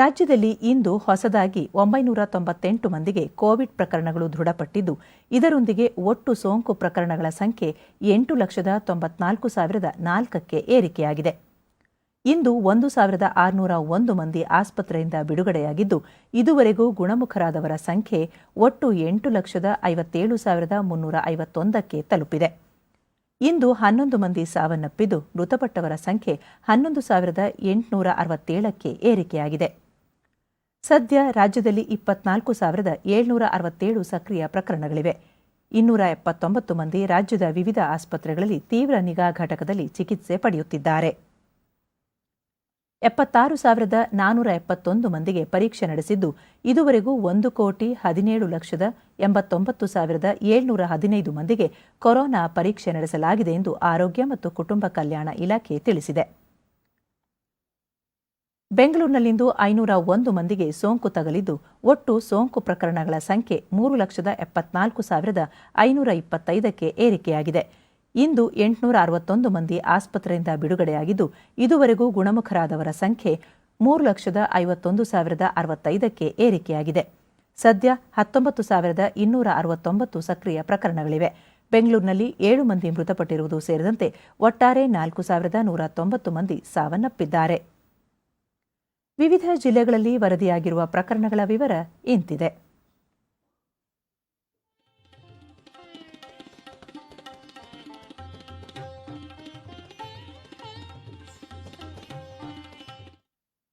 ರಾಜ್ಯದಲ್ಲಿ ಇಂದು ಹೊಸದಾಗಿ ಒಂಬೈನೂರ ತೊಂಬತ್ತೆಂಟು ಮಂದಿಗೆ ಕೋವಿಡ್ ಪ್ರಕರಣಗಳು ದೃಢಪಟ್ಟಿದ್ದು, ಇದರೊಂದಿಗೆ ಒಟ್ಟು ಸೋಂಕು ಪ್ರಕರಣಗಳ ಸಂಖ್ಯೆ ಎಂಟು ಲಕ್ಷದ ತೊಂಬತ್ನಾಲ್ಕು ಸಾವಿರದ ನಾಲ್ಕಕ್ಕೆ ಏರಿಕೆಯಾಗಿದೆ. ಇಂದು ಒಂದು ಸಾವಿರದ ಆರುನೂರ ಒಂದು ಮಂದಿ ಆಸ್ಪತ್ರೆಯಿಂದ ಬಿಡುಗಡೆಯಾಗಿದ್ದು, ಇದುವರೆಗೂ ಗುಣಮುಖರಾದವರ ಸಂಖ್ಯೆ ಒಟ್ಟು ಎಂಟು ಲಕ್ಷದ ಐವತ್ತೇಳು ಸಾವಿರದ ಮುನ್ನೂರ ಐವತ್ತೊಂದಕ್ಕೆ ತಲುಪಿದೆ. ಇಂದು ಹನ್ನೊಂದು ಮಂದಿ ಸಾವನ್ನಪ್ಪಿದ್ದು, ಮೃತಪಟ್ಟವರ ಸಂಖ್ಯೆ ಹನ್ನೊಂದು ಸಾವಿರದ ಎಂಟುನೂರ ಅರವತ್ತೇಳಕ್ಕೆ ಏರಿಕೆಯಾಗಿದೆ. ಸದ್ಯ ರಾಜ್ಯದಲ್ಲಿ ಇಪ್ಪತ್ನಾಲ್ಕು ಸಾವಿರದ ಏಳ್ನೂರ ಅರವತ್ತೇಳು ಸಕ್ರಿಯ ಪ್ರಕರಣಗಳಿವೆ. ಇನ್ನೂರ ಎಪ್ಪತ್ತೊಂಬತ್ತು ಮಂದಿ ರಾಜ್ಯದ ವಿವಿಧ ಆಸ್ಪತ್ರೆಗಳಲ್ಲಿ ತೀವ್ರ ನಿಗಾ ಘಟಕದಲ್ಲಿ ಚಿಕಿತ್ಸೆ ಪಡೆಯುತ್ತಿದ್ದಾರೆ. ಎಪ್ಪತ್ತಾರು ಸಾವಿರದ ನಾನೂರ ಎಪ್ಪತ್ತೊಂದು ಮಂದಿಗೆ ಪರೀಕ್ಷೆ ನಡೆಸಿದ್ದು, ಇದುವರೆಗೂ ಒಂದು ಕೋಟಿ ಹದಿನೇಳು ಲಕ್ಷದ ಎಂಬತ್ತೊಂಬತ್ತು ಸಾವಿರದ ಏಳ್ನೂರ ಹದಿನೈದು ಮಂದಿಗೆ ಕೊರೋನಾ ಪರೀಕ್ಷೆ ನಡೆಸಲಾಗಿದೆ ಎಂದು ಆರೋಗ್ಯ ಮತ್ತು ಕುಟುಂಬ ಕಲ್ಯಾಣ ಇಲಾಖೆ ತಿಳಿಸಿದೆ. ಬೆಂಗಳೂರಿನಲ್ಲಿಂದು ಐನೂರ ಒಂದು ಮಂದಿಗೆ ಸೋಂಕು ತಗಲಿದ್ದು, ಒಟ್ಟು ಸೋಂಕು ಪ್ರಕರಣಗಳ ಸಂಖ್ಯೆ ಮೂರು ಲಕ್ಷದ ಎಪ್ಪತ್ನಾಲ್ಕು ಸಾವಿರದ ಐನೂರ ಇಪ್ಪತ್ತೈದಕ್ಕೆ ಏರಿಕೆಯಾಗಿದೆ. ಇಂದು ಎಂಟುನೂರ ಅರವತ್ತೊಂದು ಮಂದಿ ಆಸ್ಪತ್ರೆಯಿಂದ ಬಿಡುಗಡೆಯಾಗಿದ್ದು, ಇದುವರೆಗೂ ಗುಣಮುಖರಾದವರ ಸಂಖ್ಯೆ ಮೂರು ಲಕ್ಷದ ಐವತ್ತೊಂದು ಸಾವಿರದ ಅರವತ್ತೈದಕ್ಕೆ ಏರಿಕೆಯಾಗಿದೆ. ಸದ್ಯ ಹತ್ತೊಂಬತ್ತು ಸಾವಿರದ ಇನ್ನೂರ ಅರವತ್ತೊಂಬತ್ತು ಸಕ್ರಿಯ ಪ್ರಕರಣಗಳಿವೆ. ಬೆಂಗಳೂರಿನಲ್ಲಿ ಏಳು ಮಂದಿ ಮೃತಪಟ್ಟಿರುವುದು ಸೇರಿದಂತೆ ಒಟ್ಟಾರೆ ನಾಲ್ಕು ಸಾವಿರದ ನೂರ ತೊಂಬತ್ತು ಮಂದಿ ಸಾವನ್ನಪ್ಪಿದ್ದಾರೆ. ವಿವಿಧ ಜಿಲ್ಲೆಗಳಲ್ಲಿ ವರದಿಯಾಗಿರುವ ಪ್ರಕರಣಗಳ ವಿವರ ಇಂತಿದೆ.